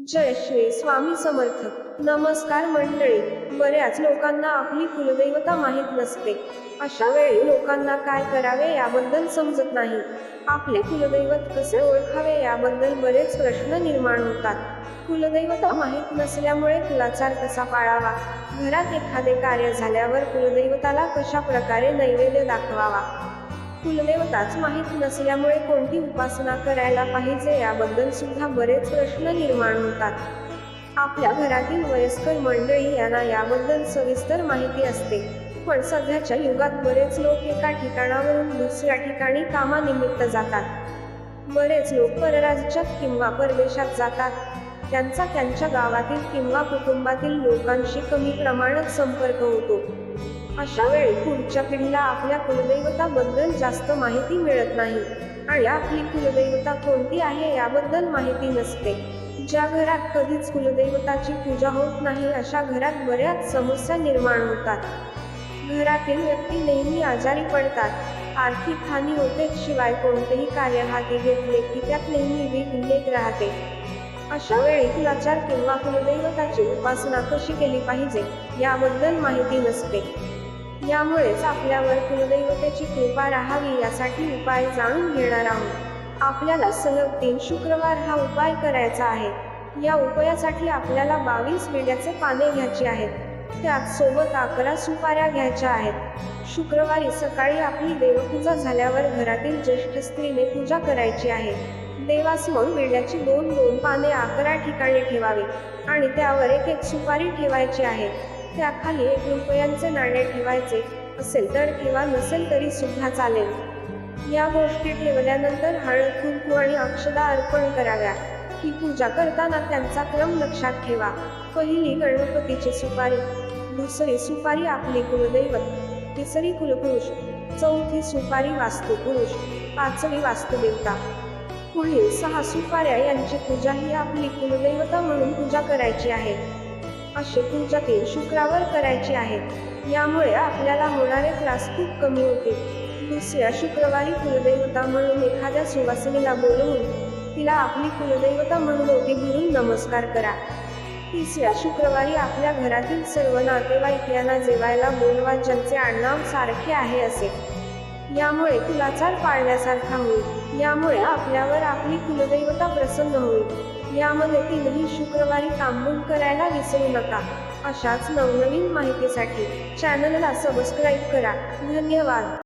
जय श्री स्वामी समर्थक. नमस्कार मंडळी. बऱ्याच लोकांना आपली कुलदैवता माहीत नसते. अशा वेळी लोकांना काय करावे याबद्दल समजत नाही. आपले कुलदैवत कसे ओळखावे याबद्दल बरेच प्रश्न निर्माण होतात. कुलदैवता माहीत नसल्यामुळे कुलाचार कसा पाळावा? घरात एखादे कार्य झाल्यावर कुलदैवताला कशा प्रकारे नैवेद्य दाखवावा? कुलदेवताच माहीत नसल्यामुळे कोणती उपासना करायला पाहिजे याबद्दल सुद्धा बरेच प्रश्न निर्माण होतात. आपल्या घरातील वयस्कर मंडळी यांना याबद्दल सविस्तर माहिती असते. पण सध्याच्या युगात बरेच लोक एका ठिकाणावरून दुसऱ्या ठिकाणी कामानिमित्त जातात. बरेच लोक परराज्यात किंवा परदेशात जातात. त्यांचा त्यांच्या गावातील किंवा कुटुंबातील लोकांशी कमी प्रमाणात संपर्क होतो. अशा वेळी पुढच्या पिढीला आपल्या कुलदैवताबद्दल जास्त माहिती मिळत नाही. आणि आपली कुलदैवता कोणती आहे याबद्दल माहिती नसते. ज्या घरात कधीच कुलदैवताची पूजा होत नाही अशा घरात बऱ्याच समस्या निर्माण होतात. घरातील व्यक्ती नेहमी आजारी पडतात. आर्थिक हानी होते शिवाय कोणतेही कार्य हाती घेतले की त्यात नेहमी विघ्नेत राहते. अशा वेळी कुलाचार किंवा कुलदैवताची उपासना कशी केली पाहिजे याबद्दल माहिती नसते. यामुळेच आपल्यावर कुलदैवतेची कृपा राहावी यासाठी उपाय जाणून घेणार आहोत. आपल्याला सलग तीन शुक्रवार हा उपाय करायचा आहे. या उपायासाठी आपल्याला बावीस विड्याचे पाने घ्यायची आहेत. त्यात सोबत अकरा सुपाऱ्या घ्यायच्या आहेत. शुक्रवारी सकाळी आपली देवपूजा झाल्यावर घरातील ज्येष्ठ स्त्रीने पूजा करायची आहे. देवासमोर विड्याची दोन दोन पाने अकरा ठिकाणी ठेवावी आणि त्यावर एक एक सुपारी ठेवायची आहे. त्याखाली एक रुपयांचे नाणे ठेवायचे असेल तर किंवा नसेल तरी सुद्धा चालेल. या गोष्टी ठेवल्यानंतर हळद कुंकू आणि अक्षदा अर्पण कराव्या. ही पूजा करताना त्यांचा क्रम लक्षात ठेवा. पहिली गणपतीची सुपारी दुसरी सुपारी आपली कुलदैवत तिसरी कुलपुरुष चौथी सुपारी वास्तुपुरुष पाचवी वास्तुदेवता. पुढील सहा सुपाऱ्या यांची पूजा ही आपली कुलदैवता म्हणून पूजा करायची आहे. असे तुमच्या तीन शुक्रावर करायचे आहेत यामुळे आपल्याला होणारे त्रास खूप कमी होतील. दुसऱ्या शुक्रवारी कुलदैवता म्हणून एखाद्या सुवासिनीला बोलवून तिला आपली कुलदैवता म्हणून ओटी भरून नमस्कार करा. तिसऱ्या शुक्रवारी आपल्या घरातील सर्व नातेवाईक यांना जेवायला बोलवा ज्यांचे आडनाव सारखे आहे असे. यामुळे कुलाचार पाळण्यासारखा होईल. यामुळे आपल्यावर आपली कुलदैवता प्रसन्न होईल. यामध्ये तीनही शुक्रवारी तांबूल करायला विसरू नका. अशाच नवनवीन माहितीसाठी चॅनलला सबस्क्राईब करा. धन्यवाद.